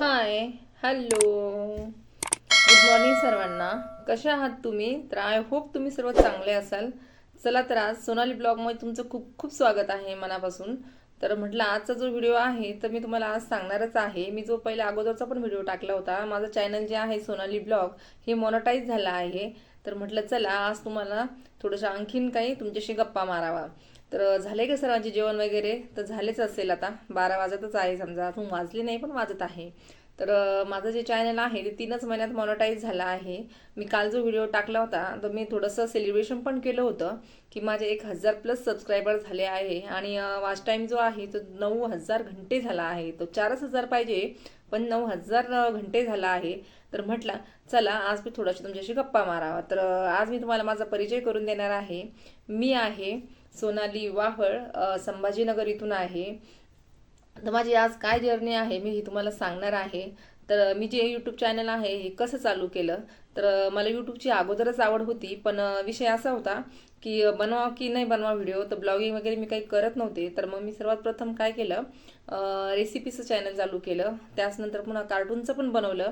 Hi hello. Good morning सर्वांना. कशा आहात तुम्ही? तर आय होप तुम्ही सर्व चांगले असाल. चला तर आज सोनाली ब्लॉगमध्ये तुमचं खूप खूप स्वागत आहे मनापासून. तर म्हटलं आजचा जो व्हिडिओ आहे तर मी तुम्हाला आज सांगणारच आहे. मी जो पहिला अगोदरचा पण व्हिडिओ टाकला होता माझं चॅनल जे आहे सोनाली ब्लॉग हे मॉनिटाईज झालं आहे. तर म्हटलं चला आज तुम्हाला थोडंसं आणखीन काही तुमच्याशी गप्पा मारावा. तर झाले का सर्वांचे जेवण वगैरे? तर झालेच असेल आता. बारा वाजतच आहे समजा. अजून वाजले नाही पण वाजत आहे. तर माझं जे चॅनल आहे ते तीनच महिन्यात मॉनिटाईज झालं आहे. मी काल जो व्हिडिओ टाकला होता तर मी थोडंसं सेलिब्रेशन पण केलं होतं की माझे एक हजार प्लस सबस्क्रायबर झाले आहे. आणि वाच टाईम जो आहे तो नऊ हजार घंटे झाला आहे. तो चारच हजार पाहिजे पण नऊ हजार घंटे झाला आहे. तर म्हटलं चला आज मी थोडंशी तुमच्याशी गप्पा मारावा. तर आज मी तुम्हाला माझा परिचय करून देणार आहे. मी आहे सोनाली वाहळ संभाजीनगर इथून आहे. तर माझी आज काय जर्नी आहे मी ही तुम्हाला सांगणार आहे. तर मी जे यूट्यूब चॅनल आहे हे कसं चालू केलं? तर मला यूट्यूबची अगोदरच आवड होती पण विषय असा होता की बनवा की नाही बनवा व्हिडिओ तर ब्लॉगिंग वगैरे मी काही करत नव्हते. तर मग मी सर्वात प्रथम काय केलं? रेसिपीचं चॅनल चालू केलं. त्याचनंतर पुन्हा कार्टूनचं पण बनवलं.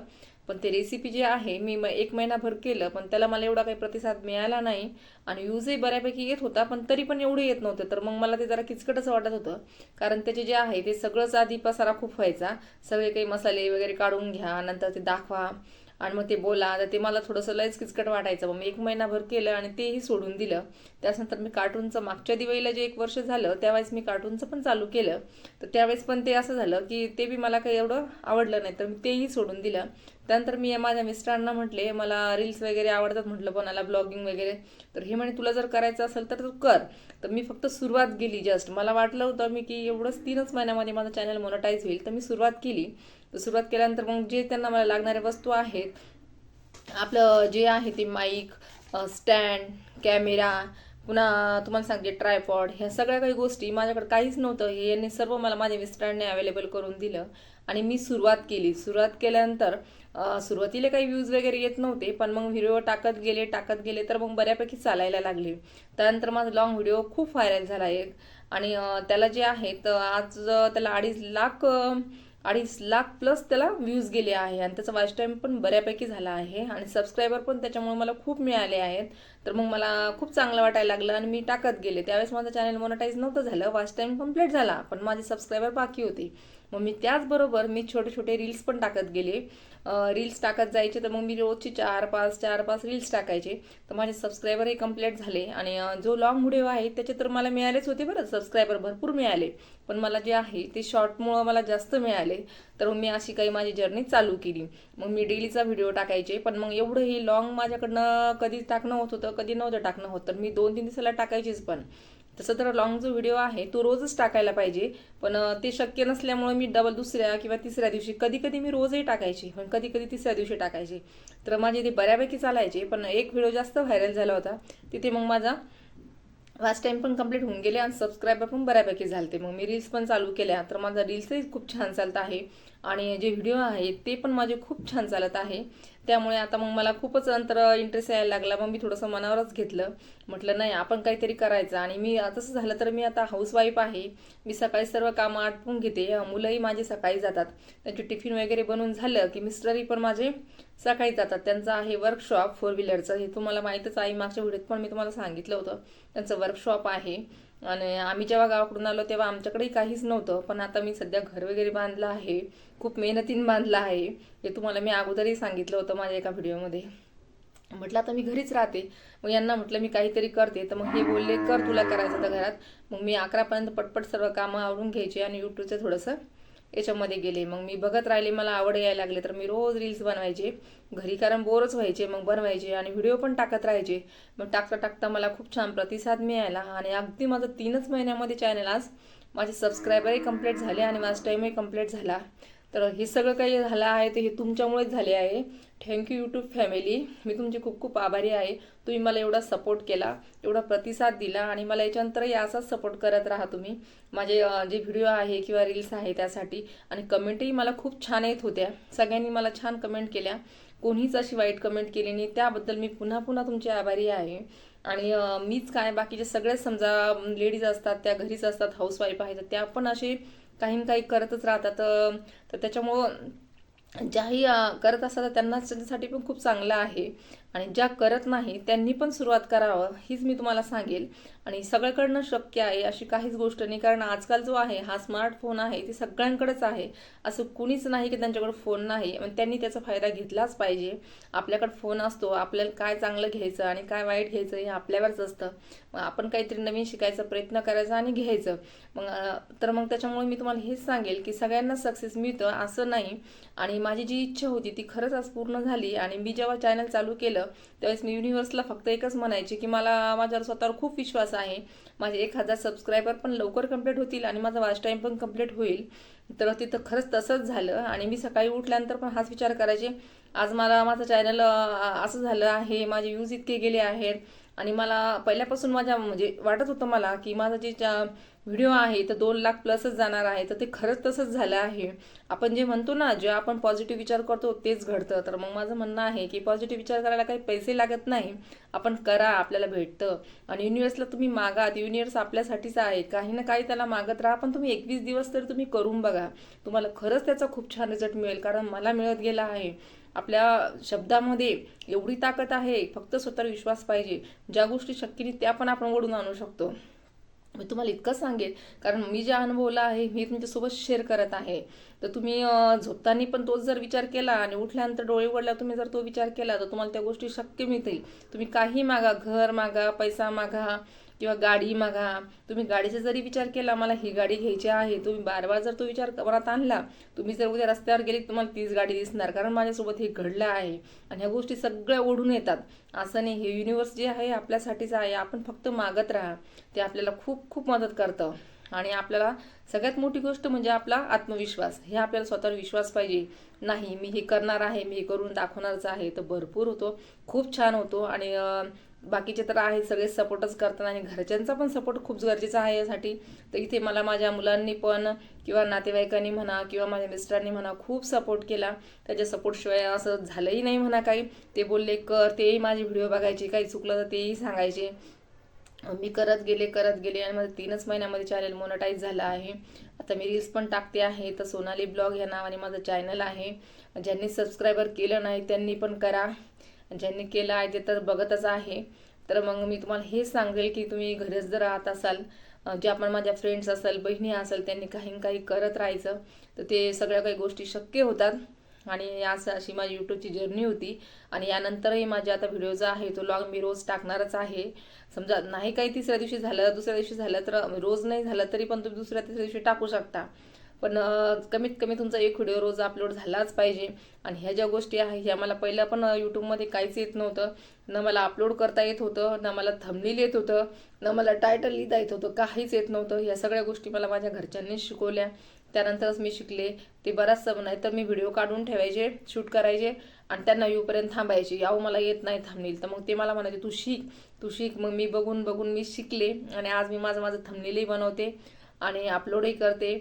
पण ते रेसिपी जे आहे मी म एक महिनाभर केलं पण त्याला मला एवढा काही प्रतिसाद मिळाला नाही. आणि यूजही बऱ्यापैकी येत होता पण तरी पण एवढं येत नव्हतं. तर मग मला ते जरा किचकटच वाटत होतं. कारण त्याचे जे आहे ते सगळंच आधी पसारा खूप व्हायचा. सगळे काही मसाले वगैरे काढून घ्या नंतर ते दाखवा. आणि मग ते बोला तर ते मला थोडंसं लयच किचकट वाटायचं. मग मी एक महिनाभर केलं आणि तेही सोडून दिलं. त्याच्यानंतर मी कार्टूनचं मागच्या दिवाळीला जे एक वर्ष झालं त्यावेळेस मी कार्टूनचं पण चालू केलं. तर त्यावेळेस पण ते असं झालं की ते बी मला काही एवढं आवडलं नाही तर मी तेही सोडून दिलं. त्यानंतर मी माझ्या मिस्टरांना म्हटले मला रील्स वगैरे आवडतात म्हटलं कोणाला ब्लॉगिंग वगैरे? तर हे म्हणे तुला जर करायचं असेल तर तू कर. तर मी फक्त सुरुवात केली जस्ट मला वाटलं होतं मी की एवढंच तीनच महिन्यामध्ये माझं चॅनल मोनोटाईज होईल तर मी सुरुवात केली. तर सुरुवात केल्यानंतर मग जे त्यांना मला लागणाऱ्या वस्तू आहेत आपलं जे आहे ते माईक स्टँड कॅमेरा पुन्हा तुम्हाला सांगते ट्रायपॉड ह्या सगळ्या काही गोष्टी माझ्याकडे काहीच नव्हतं. हे यांनी सर्व मला माझ्या मिस्टरांनी अवेलेबल करून दिलं आणि मी सुरुवात केली. सुरुवात केल्यानंतर सुरुवातीला काही व्ह्यूज वगैरे येत नव्हते पण मग व्हिडिओ टाकत गेले टाकत गेले तर मग बऱ्यापैकी चालायला लागले. त्यानंतर माझा लॉंग व्हिडिओ खूप व्हायरल झाला एक. आणि त्याला जे आहे तर आज त्याला अडीच लाख अडीच लाख प्लस त्याला व्ह्यूज गेले आहे. आणि त्याचा वॉच टाईम पण बऱ्यापैकी झाला आहे. आणि सबस्क्रायबर पण त्याच्यामुळे मला खूप मिळाले आहेत. तर मग मला खूप चांगलं वाटायला लागलं आणि मी टाकत गेले. त्यावेळेस माझं चॅनल मोनोटाईज नव्हतं झालं वॉच टाईम कंप्लीट झाला पण माझे सबस्क्रायबर बाकी होते. मग मी त्याचबरोबर मी छोटे छोटे रील्स पण टाकत गेले. रील्स टाकत जायचे तर मग मी रोजची चार पाच चार पाच रील्स टाकायचे. तर माझे सबस्क्रायबरही कंप्लीट झाले आणि जो लॉंग व्हिडिओ आहे त्याचे तर मला मिळालेच होते बरं सबस्क्रायबर भरपूर मिळाले. पण मला जे आहे ते शॉर्टमुळं मला जास्त मिळाले. तर मग मी अशी काही माझी जर्नी चालू केली. मग मी डेलीचा व्हिडिओ टाकायचे. पण मग एवढं हे लॉंग माझ्याकडनं कधीच टाकणं होत होतं. कधी नव्हतं टाकणं होत तर मी दोन तीन दिवसाला टाकायचीच पण. तसं तर लॉंग जो व्हिडिओ आहे तो रोजच टाकायला पाहिजे. पण ते शक्य नसल्यामुळे मी डबल दुसऱ्या किंवा तिसऱ्या दिवशी कधी कधी मी रोजही टाकायची पण कधी कधी तिसऱ्या दिवशी टाकायचे. तर माझे ते बऱ्यापैकी चालायचे पण एक व्हिडिओ जास्त व्हायरल झाला होता. तिथे मग माझा लास्ट टाईम पण कंप्लीट होऊन गेले आणि सबस्क्रायबर पण बऱ्यापैकी झालते. मग मी रील्स पण चालू केल्या तर माझा रील्सही खूप छान चालत आहे. आणि जे व्हिडिओ आहेत ते पण माझे खूप छान चालत आहे. त्यामुळे आता मग मला खूपच नंतर इंटरेस्ट यायला लागला. मग मी थोडंसं मनावरच घेतलं. म्हटलं नाही आपण काहीतरी करायचं. आणि मी तसं झालं तर मी आता हाऊसवाईफ आहे. मी सकाळी सर्व कामं आटपून घेते. मुलंही माझे सकाळी जातात. त्यांचे टिफिन वगैरे बनवून झालं की मिस्टरही पण माझे सकाळी जातात. त्यांचं आहे वर्कशॉप फोर व्हीलरचं हे तुम्हाला माहीतच आहे. मागच्या व्हिडिओत पण मी तुम्हाला सांगितलं होतं. त्यांचं वर्कशॉप आहे. आणि आम्ही जेव्हा गावाकडून आलो तेव्हा आमच्याकडेही काहीच नव्हतं पण आता मी सध्या घर वगैरे बांधलं आहे खूप मेहनतीन बांधलं आहे हे तुम्हाला मी अगोदरही सांगितलं होतं माझ्या एका व्हिडिओमध्ये. म्हटलं आता मी घरीच राहते मग यांना म्हटलं मी काहीतरी करते तर मग हे बोलले कर तुला करायचं तर घरात. मग मी अकरापर्यंत पटपट सर्व कामं आवरून घ्यायचे आणि यूट्यूबचं थोडंसं याच्यामध्ये गेले. मग मी बघत राहिले मला आवड यायला लागले. तर मी रोज रील्स बनवायचे. घरी कारण बोरच व्हायचे मग बनवायचे आणि व्हिडिओ पण टाकत राहायचे. मग टाकता टाकता मला खूप छान प्रतिसाद मिळाला आणि अगदी माझं तीनच महिन्यामध्ये चॅनल आज माझे सबस्क्रायबरही कंप्लीट झाले आणि माझा टाईमही कंप्लीट झाला. तर हे सगळं काही झालं आहे ते हे तुमच्यामुळेच झाले आहे. थँक्यू यूट्यूब फॅमिली मी तुमची खूप खूप आभारी आहे. तुम्ही मला एवढा सपोर्ट केला एवढा प्रतिसाद दिला आणि मला याच्यानंतरही असाच सपोर्ट करत राहा तुम्ही. माझे जे व्हिडिओ आहे किंवा रील्स आहे त्यासाठी. आणि कमेंटही मला खूप छान येत होत्या. सगळ्यांनी मला छान कमेंट केल्या. कोणीच अशी वाईट कमेंट केली नाही. त्याबद्दल मी पुन्हा पुन्हा तुमची आभारी आहे. आणि मीच काय बाकीचे सगळेच समजा लेडीज असतात त्या घरीच असतात हाऊसवाईफ आहेत तर त्या पण असे काही काही करतच राहतात तर त्याच्यामुळं ज्याही करत असतात त्यांना त्यांच्यासाठी पण खूप चांगलं आहे. आणि ज्या करत नाही त्यांनी पण सुरुवात करावं हीच मी तुम्हाला सांगेल. आणि सगळ्याकडनं शक्य आहे अशी काहीच गोष्ट नाही. कारण आजकाल जो आहे हा स्मार्टफोन आहे ते सगळ्यांकडेच आहे. असं कुणीच नाही की त्यांच्याकडे फोन नाही. आणि त्यांनी त्याचा फायदा घेतलाच पाहिजे. आपल्याकडे फोन असतो आपल्याला काय चांगलं घ्यायचं आणि काय वाईट घ्यायचं हे आपल्यावरच असतं. मग आपण काहीतरी नवीन शिकायचा प्रयत्न करायचा आणि घ्यायचं. मग तर मग त्याच्यामुळे मी तुम्हाला हेच सांगेल की सगळ्यांना सक्सेस मिळतं असं नाही. आणि माझी जी इच्छा होती ती खरंच आज पूर्ण झाली. आणि मी जेव्हा चॅनल चालू केलं त्यावेळेस मी युनिव्हर्सला फक्त एकच म्हणायचे की मला माझ्यावर स्वतःवर खूप विश्वास आहे. माझे एक हजार सबस्क्रायबर पण लवकर कंप्लीट होतील आणि माझा वॉच टाईम पण कंप्लीट होईल. तर तिथं खरंच तसंच झालं आणि मी सकाळी उठल्यानंतर पण हाच विचार करायचे आज मला माझं चॅनल असं झालं आहे माझे व्ह्यूज इतके गेले आहेत. आणि मला पहिल्यापासून माझ्या म्हणजे वाटत होतं मला की माझं जे व्हिडिओ आहे तर दोन लाख प्लसच जाणार आहे तर ते खरंच तसंच झालं आहे. आपण जे म्हणतो ना जे आपण पॉझिटिव्ह विचार करतो तेच घडतं. तर मग माझं म्हणणं आहे की पॉझिटिव्ह विचार करायला काही पैसे लागत नाही. आपण करा आपल्याला भेटतं. आणि युनिव्हर्सला तुम्ही मागा युनिव्हर्स आपल्यासाठीच आहे. काही ना काही त्याला मागत राहा पण तुम्ही एकवीस दिवस तरी तुम्ही करून बघा. तुम्हाला खरंच त्याचा खूप छान रिझल्ट मिळेल कारण मला मिळत गेला आहे. आपल्या शब्दामध्ये एवढी ताकद आहे फक्त स्वतःवर विश्वास पाहिजे. ज्या गोष्टी शक्य नाही त्या पण आपण ओढून आणू शकतो. मी तुम्हाला इतकं सांगेल कारण मी जे अनुभवलं आहे मी तुमच्यासोबत शेअर करत आहे. तर तुम्ही झोपताना पण तोच जर विचार केला आणि उठल्यानंतर डोळे उघडला तुम्ही जर तो विचार केला तर तुम्हाला त्या गोष्टी शक्य मिळतील. तुम्ही काही मागा घर मागा पैसा मागा किंवा गाडी मागा. तुम्ही गाडीचा जरी विचार केला मला ही गाडी घ्यायची आहे. तुम्ही बार बार जर तो विचार मनात आणला तुम्ही जर उद्या रस्त्यावर गेले तुम्हाला तीच गाडी दिसणार. कारण माझ्यासोबत हे घडलं आहे. आणि ह्या गोष्टी सगळ्या ओढून येतात. असं नाही हे युनिवर्स जे आहे आपल्यासाठीच आहे. आपण फक्त मागत राहा. ते आपल्याला खूप खूप मदत करतं. आणि आपल्याला सगळ्यात मोठी गोष्ट म्हणजे आपला आत्मविश्वास. हे आपल्याला स्वतःवर विश्वास पाहिजे. नाही मी हे करणार आहे मी हे करून दाखवणारच आहे. तर भरपूर होतो. खूप छान होतो. आणि बाकीचे तर आहे सगळे सपोर्टच करतात आणि घरच्यांचा पण सपोर्ट खूप गरजेचा आहे यासाठी. तर इथे मला माझ्या मुलांनी पण किंवा नातेवाईकांनी म्हणा किंवा माझ्या मिस्टरांनी म्हणा खूप सपोर्ट केला. त्याच्या सपोर्टशिवाय असं झालंही नाही म्हणा काही. ते बोलले कर तेही माझे व्हिडिओ बघायचे काही चुकलं तर तेही सांगायचे. मी करत गेले करत गेले आणि माझं तीनच महिन्यामध्ये चॅनल मोनटाईज झालं आहे. आता मी रील्स पण टाकते आहे. तर सोनाली ब्लॉग या नावाने माझं चॅनल आहे. ज्यांनी सबस्क्रायबर केलं नाही त्यांनी पण करा. ज्यांनी केलं आहे ते तर बघतच आहे. तर मग मी तुम्हाला हे सांगेल की तुम्ही घरीच जर राहत असाल जे आपण माझ्या फ्रेंड्स असेल बहिणी असेल त्यांनी काही काही करत राहायचं तर ते सगळ्या काही गोष्टी शक्य होतात. आणि असं अशी माझी यूट्यूबची जर्नी होती. आणि यानंतरही माझे आता व्हिडिओ जो आहे तो लॉग मी रोज टाकणारच आहे. समजा नाही काही तिसऱ्या दिवशी झालं दुसऱ्या दिवशी झालं तर रोज नाही झालं तरी पण तुम्ही दुसऱ्या तिसऱ्या दिवशी टाकू शकता. पण कमीत कमी तुमचा एक व्हिडिओ रोज अपलोड झालाच पाहिजे. आणि ह्या ज्या गोष्टी आहे ह्या मला पहिल्या पण यूट्यूबमध्ये काहीच येत नव्हतं. न मला अपलोड करता येत होतं न मला थंबनेल येत होतं न मला टायटल लिहिता येत होतं काहीच येत नव्हतं. ह्या सगळ्या गोष्टी मला माझ्या घरच्यांनीच शिकवल्या. त्यानंतरच मी शिकले. ते बराचसं नाही तर मी व्हिडिओ काढून ठेवायचे शूट करायचे आणि त्यांना येऊपर्यंत थांबायचे. यावं मला येत नाही थांबनेल तर मग ते मला म्हणायचे तू शिक तू शिक. मग मी बघून बघून मी शिकले. आणि आज मी माझं माझं थंबनेलही बनवते आणि अपलोडही करते.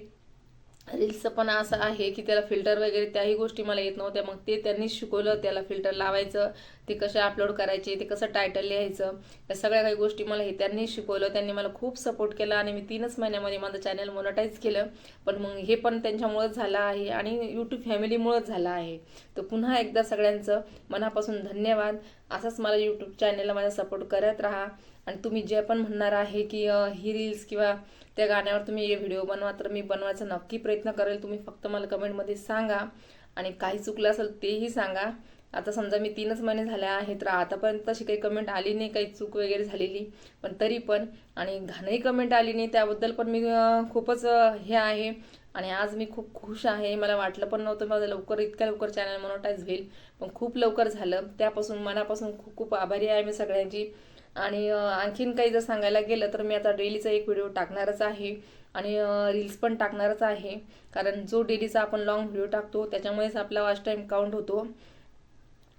रील्सचं पण असं आहे की त्याला फिल्टर वगैरे त्याही गोष्टी मला येत नव्हत्या. मग ते त्यांनीच शिकवलं त्याला फिल्टर लावायचं. ते कसे अपलोड करायचे ते कसं टायटल लिहायचं या सगळ्या काही गोष्टी मला हे त्यांनी शिकवलं. त्यांनी मला खूप सपोर्ट केला आणि मी तीनच महिन्यामध्ये माझं चॅनल मोनटाईज केलं. पण मग हे पण त्यांच्यामुळंच झालं आहे आणि यूट्यूब फॅमिलीमुळंच झालं आहे. तर पुन्हा एकदा सगळ्यांचं मनापासून धन्यवाद. असंच मला यूट्यूब चॅनलला माझा सपोर्ट करत राहा. आणि तुम्ही जे पण म्हणणार आहे की ही रील्स किंवा त्या गाण्यावर तुम्ही व्हिडिओ बनवा तर मी बनवायचा नक्की प्रयत्न करेल. तुम्ही फक्त मला कमेंटमध्ये सांगा. आणि काही चुकलं असेल तेही सांगा. आता समजा मी तीनच महिने झाले आहेत तर आतापर्यंत तशी काही कमेंट आली नाही काही चूक वगैरे झालेली. पण तरी पण आणि घाणही कमेंट आली नाही त्याबद्दल पण मी खूपच हे आहे. आणि आज मी खूप खुश आहे. मला वाटलं पण नव्हतं माझं लवकर इतक्या लवकर चॅनल मोनोटाईज होईल. पण खूप लवकर झालं. त्यापासून मनापासून खूप खूप आभारी आहे मी सगळ्यांची. आणि आणखीन काही जर सांगायला गेलं तर मी आता डेलीचा एक व्हिडिओ टाकणारच आहे. आणि रील्स पण टाकणारच आहे. कारण जो डेलीचा आपण लॉंग व्हिडिओ टाकतो त्याच्यामुळेच आपला वॉच टाईम काउंट होतो.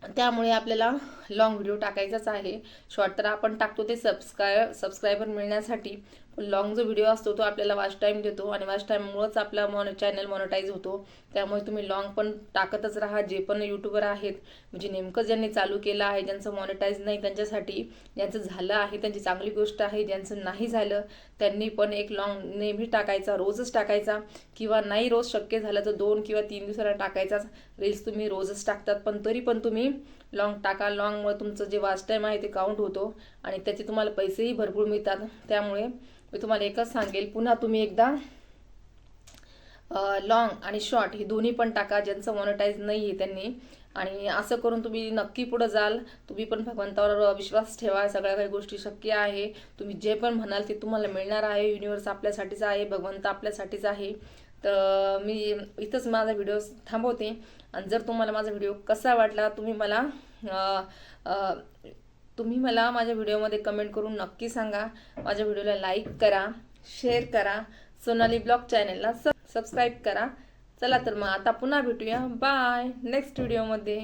त्यामुळे आपल्याला लॉंग व्हिडिओ टाकायचाच आहे. शॉर्ट तर आपण टाकतो ते सबस्क्राय सबस्क्रायबर मिळण्यासाठी. लॉंग जो व्हिडिओ असतो तो आपल्याला वॉच टाईम देतो आणि वॉच टाईममुळंच आपला मॉन चॅनल मॉनिटाईज होतो. त्यामुळे तुम्ही लॉंग पण टाकतच राहा. जे पण यूट्यूबर आहेत म्हणजे नेमकं ज्यांनी चालू केलं आहे ज्यांचं मॉनिटाईज नाही त्यांच्यासाठी ज्यांचं झालं आहे त्यांची चांगली गोष्ट आहे ज्यांचं नाही झालं त्यांनी पण एक लॉंग नेहमी टाकायचा रोजच टाकायचा. किंवा नाही रोज शक्य झालं तर दोन किंवा तीन दिवसाला टाकायचाच. रील्स तुम्ही रोजच टाकतात पण तरी पण तुम्ही लॉंग टाका. लॉंगमुळे तुमचं जे वाच टाईम आहे ते काउंट होतो आणि त्याचे तुम्हाला पैसेही भरपूर मिळतात. त्यामुळे मी तुम्हाला एकच सांगेल पुन्हा तुम्ही एकदा लॉंग आणि शॉर्ट हे दोन्ही पण टाका ज्यांचं मॉनिटाईज नाही आहे त्यांनी. आणि असं करून तुम्ही नक्की पुढं जाल. तुम्ही पण भगवंतावर विश्वास ठेवा. सगळ्या काही गोष्टी शक्य आहे. तुम्ही जे पण म्हणाल ते तुम्हाला मिळणार आहे. युनिवर्स आपल्यासाठीच आहे. भगवंत आपल्यासाठीच आहे. तर मी इथंच माझा व्हिडिओ थांबवते. आणि जर तुम्हाला माझा व्हिडिओ कसा वाटला तुम्ही मला तुम्ही मला माझ्या व्हिडिओमध्ये कमेंट करून नक्की सांगा. माझ्या व्हिडिओला लाईक करा शेअर करा. सोनाली ब्लॉग चॅनलला सब सबस्क्राईब करा. चला तर मग आता पुन्हा भेटूया. बाय. नेक्स्ट व्हिडिओमध्ये.